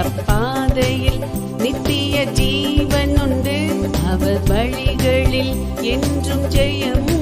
அந்த பாதையில் நித்திய ஜீவன் உண்டு. அவர் வழிகளில் என்றும் ஜெயம்